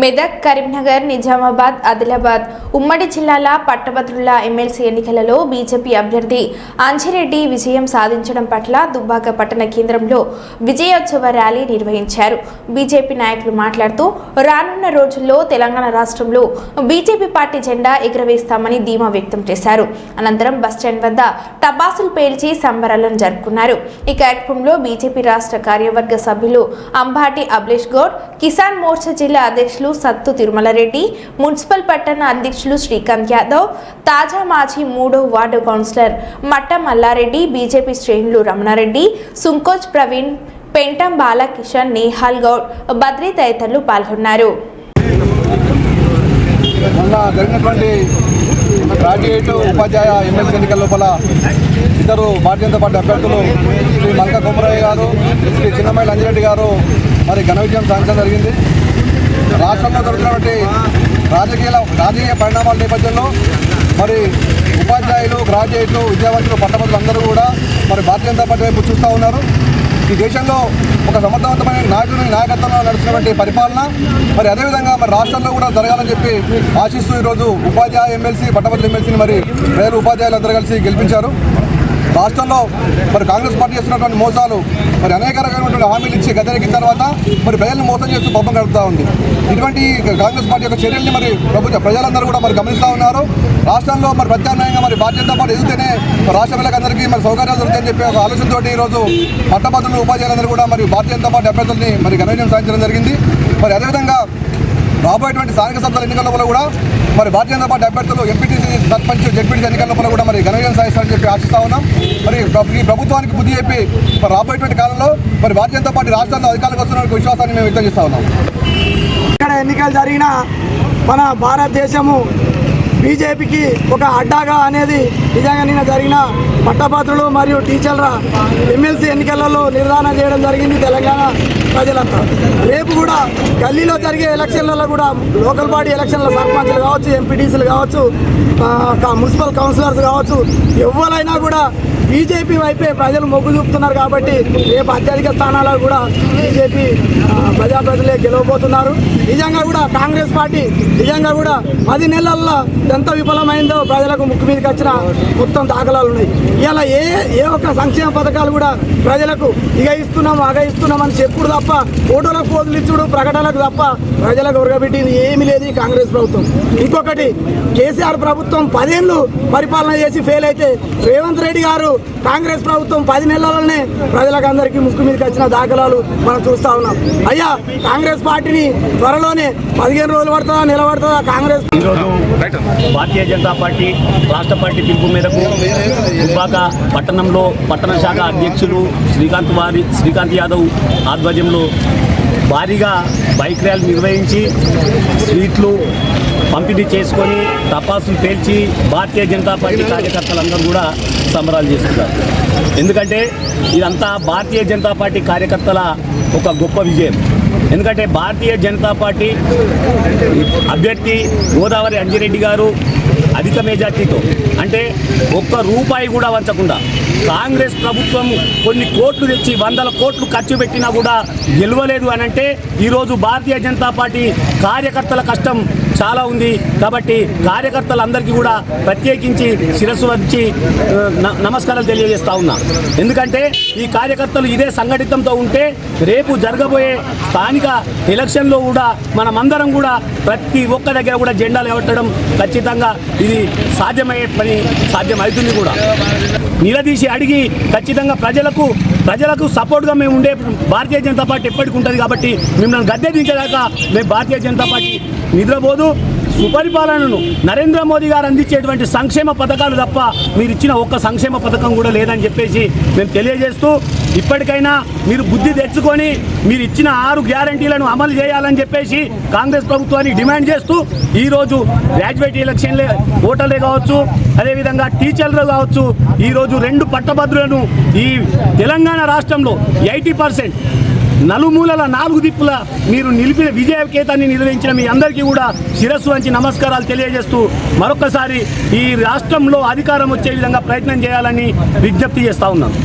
మెదక్ కరీంనగర్ నిజామాబాద్ ఆదిలాబాద్ ఉమ్మడి జిల్లాల పట్టభద్రుల ఎమ్మెల్సీ ఎన్నికలలో బీజేపీ అభ్యర్థి అంజిరెడ్డి విజయం సాధించడం పట్ల దుబ్బాక పట్టణ కేంద్రంలో విజయోత్సవ ర్యాలీ నిర్వహించారు. బీజేపీ నాయకులు మాట్లాడుతూ రానున్న రోజుల్లో తెలంగాణ రాష్ట్రంలో బీజేపీ పార్టీ జెండా ఎగురవేస్తామని ధీమా వ్యక్తం చేశారు. అనంతరం బస్టాండ్ వద్ద టపాసులు పేల్చి సంబరాలను జరుపుకున్నారు. ఈ కార్యక్రమంలో బీజేపీ రాష్ట్ర కార్యవర్గ సభ్యులు అంబాటి అభిలేష్ గౌడ్ కిసాన్ మోర్చా జిల్లా అధ్యక్షులు సత్తు తిరుమలరెడ్డి మున్సిపల్ పట్టణ అధ్యక్షులు శ్రీకాంత్ యాదవ్ తాజా మాజీ మూడో వార్డు కౌన్సిలర్ మట్ట మల్లారెడ్డి బీజేపీ శ్రేణులు రమణారెడ్డి సుంకోజ్ ప్రవీణ్ పెంటం బాలకిషన్ నేహాల్ గౌడ్ బద్రీ తదితరులు పాల్గొన్నారు. రాజీ ఉపాధ్యాయ ఎమ్మెల్సీ ఎన్నికల లోపల ఇద్దరు భారతీయ జనతా పార్టీ అభ్యర్థులు శ్రీ మంక కొమరయ్య గారు శ్రీ చిన్నమైల అంజిరెడ్డి గారు మరి ఘన విజయం సాధించడం జరిగింది. రాష్ట్రంలో జరుగుతున్నటువంటి రాజకీయ రాజకీయ పరిణామాల నేపథ్యంలో మరి ఉపాధ్యాయులు గ్రాడ్యుయేట్లు విద్యావంతులు పట్టభద్రులు అందరూ కూడా మరి భారతీయ జనతా పార్టీ వైపు చూస్తూ ఉన్నారు. ఈ దేశంలో ఒక సమర్థవంతమైన నాయకుడి నాయకత్వంలో నడుస్తున్నటువంటి పరిపాలన మరి అదేవిధంగా మరి రాష్ట్రంలో కూడా జరగాలని చెప్పి ఆశిస్తూ ఈరోజు ఉపాధ్యాయ ఎమ్మెల్సీ పట్టభద్రుల ఎమ్మెల్సీని మరి ప్రజలు ఉపాధ్యాయులు అందరూ కలిసి గెలిపించారు. రాష్ట్రంలో మరి కాంగ్రెస్ పార్టీ చేస్తున్నటువంటి మోసాలు మరి అనేక రకమైనటువంటి హామీలు ఇచ్చి గద్దెనెక్కిన తర్వాత మరి ప్రజలను మోసం చేస్తూ పబ్బం గడుపుతూ ఉంది. ఇటువంటి కాంగ్రెస్ పార్టీ యొక్క చర్యల్ని మరి ప్రభుత్వ ప్రజలందరూ కూడా మరి గమనిస్తూ ఉన్నారు. రాష్ట్రంలో మరి ప్రత్యామ్నాయంగా మరి భారతీయ జనతా పార్టీ ఎదిగితేనే రాష్ట్ర ప్రజలందరికీ మరి సౌకర్యాలు దొరుకుతాయని చెప్పి ఒక ఆలోచనతోటి ఈరోజు పట్టభద్రులు ఉపాధ్యాయులందరూ కూడా మరి భారతీయ జనతా పార్టీ అభ్యర్థుల్ని మరి ఘనవిజయం సాధించడం జరిగింది. మరి అదేవిధంగా రాబోయేటువంటి స్థానిక సంస్థల ఎన్నికల లోపల కూడా మరి భారతీయ జనతా పార్టీ అభ్యర్థులు ఎంపీటీసీ సర్పంచ్ జడ్పీటీసీ ఎన్నికల లోపల కూడా మరి ఘనవిజయం సాధిస్తారని చెప్పి ఆశిస్తా ఉన్నాం. మరి ఈ ప్రభుత్వానికి బుద్ధి చెప్పి మరి రాబోయేటువంటి కాలంలో మరి భారతీయ జనతా పార్టీ రాష్ట్రంలో అధికారులకు వస్తున్న విశ్వాసాన్ని మేము వ్యక్తం చేస్తా ఉన్నాం. ఇక్కడ ఎన్నికలు జరిగిన మన భారతదేశము బీజేపీకి ఒక అడ్డాగా అనేది నిజంగా నిన్న జరిగిన పట్టభద్రులు మరియు టీచర్ల ఎమ్మెల్సీ ఎన్నికలలో నిర్ధారణ చేయడం జరిగింది తెలంగాణ ప్రజలంతా. రేపు కూడా గల్లీలో జరిగే ఎలక్షన్లలో కూడా లోకల్ బాడీ ఎలక్షన్ల సర్పంచ్లు కావచ్చు ఎంపీటీసీలు కావచ్చు మున్సిపల్ కౌన్సిలర్స్ కావచ్చు ఎవరైనా కూడా బీజేపీ వైపే ప్రజలు మొగ్గు చూపుతున్నారు కాబట్టి రేపు అత్యధిక స్థానాల్లో కూడా బీజేపీ ఆ, ప్రజాప్రతినిధులే గెలవబోతున్నారు. నిజంగా కూడా కాంగ్రెస్ పార్టీ నిజంగా కూడా పది నెలల్లో ఎంత విఫలమైందో ప్రజలకు ముక్కు మీదకి వచ్చిన మొత్తం దాఖలాలు ఉన్నాయి. ఇలా ఏ ఏ ఒక్క సంక్షేమ పథకాలు కూడా ప్రజలకు ఇక ఇస్తున్నాం అగ ఇస్తున్నాం అని చెప్పుడు తప్ప ఫోటోలకు పోదులు ఇచ్చుడు ప్రకటనలకు తప్ప ప్రజలకు ఉరగబెట్టింది ఏమీ లేదు ఈ కాంగ్రెస్ ప్రభుత్వం. ఇంకొకటి కేసీఆర్ ప్రభుత్వం పదేళ్ళు పరిపాలన చేసి ఫెయిల్ అయితే రేవంత్ రెడ్డి గారు కాంగ్రెస్ ప్రభుత్వం పది నెలలనే ప్రజలకు అందరికీ ముక్కు మీదకి వచ్చిన దాఖలాలు మనం చూస్తా ఉన్నాం. అయ్యా కాంగ్రెస్ పార్టీని త్వరలోనే పదిహేను రోజులు పడుతుందా నిలబడుతుందా కాంగ్రెస్ ఈరోజు భారతీయ జనతా పార్టీ రాష్ట్ర పార్టీ పిలుపు మేరకు దుబ్బాక పట్టణంలో పట్టణ శాఖ అధ్యక్షులు శ్రీకాంత్ వారి శ్రీకాంత్ యాదవ్ ఆధ్వర్యంలో భారీగా బైక్ ర్యాలీ నిర్వహించి స్వీట్లు పంపిణీ చేసుకొని తపాసులు పేల్చి భారతీయ జనతా పార్టీ కార్యకర్తలందరూ కూడా సంబరాలు చేసుకున్నారు. ఎందుకంటే ఇదంతా భారతీయ జనతా పార్టీ కార్యకర్తల ఒక గొప్ప విజయం. ఎందుకంటే భారతీయ జనతా పార్టీ అభ్యర్థి గోదావరి అంజిరెడ్డి గారు అధిక మెజార్టీతో. అంటే ఒక్క రూపాయి కూడా వంచకుండా. కాంగ్రెస్ ప్రభుత్వం కొన్ని కోట్లు తెచ్చి వందల కోట్లు ఖర్చు పెట్టినా కూడా గెలవలేదు అని అంటే ఈరోజు భారతీయ జనతా పార్టీ కార్యకర్తల కష్టం చాలా ఉంది. కాబట్టి కార్యకర్తలందరికీ కూడా ప్రత్యేకించి శిరస్సు వచ్చి నమస్కారాలు తెలియజేస్తా ఉన్నా. ఎందుకంటే ఈ కార్యకర్తలు ఇదే సంఘటితంతో ఉంటే రేపు జరగబోయే స్థానిక ఎలక్షన్లో కూడా మనమందరం కూడా ప్రతి ఒక్క దగ్గర కూడా జెండాలు ఎవట్టడం ఖచ్చితంగా ఇది సాధ్యమయ్యే పని సాధ్యమవుతుంది కూడా. నిలదీసి అడిగి ఖచ్చితంగా ప్రజలకు ప్రజలకు సపోర్ట్గా మేము ఉండే భారతీయ జనతా పార్టీ ఎప్పటికి ఉంటుంది కాబట్టి మిమ్మల్ని గద్దె దించేదాకా మేము భారతీయ జనతా పార్టీ నిద్రపోదు. సుపరిపాలనను నరేంద్ర మోదీ గారు అందించేటువంటి సంక్షేమ పథకాలు తప్ప మీరు ఇచ్చిన ఒక్క సంక్షేమ పథకం కూడా లేదని చెప్పేసి మేము తెలియజేస్తూ ఇప్పటికైనా మీరు బుద్ధి తెచ్చుకొని మీరు ఇచ్చిన ఆరు గ్యారంటీలను అమలు చేయాలని చెప్పేసి కాంగ్రెస్ ప్రభుత్వాన్ని డిమాండ్ చేస్తూ ఈరోజు గ్రాడ్యుయేట్ ఎలక్షన్లే ఓటర్లే కావచ్చు అదేవిధంగా టీచర్లు కావచ్చు ఈరోజు రెండు పట్టభద్రులను ఈ తెలంగాణ రాష్ట్రంలో ఎయిటీ పర్సెంట్ నలుమూలల నాలుగు దిక్కుల మీరు నిలిపిన విజయకేతాన్ని నిర్వహించిన మీ అందరికీ కూడా శిరస్సు వంచి నమస్కారాలు తెలియజేస్తూ మరొకసారి ఈ రాష్ట్రంలో అధికారం వచ్చే విధంగా ప్రయత్నం చేయాలని విజ్ఞప్తి చేస్తా ఉన్నాను.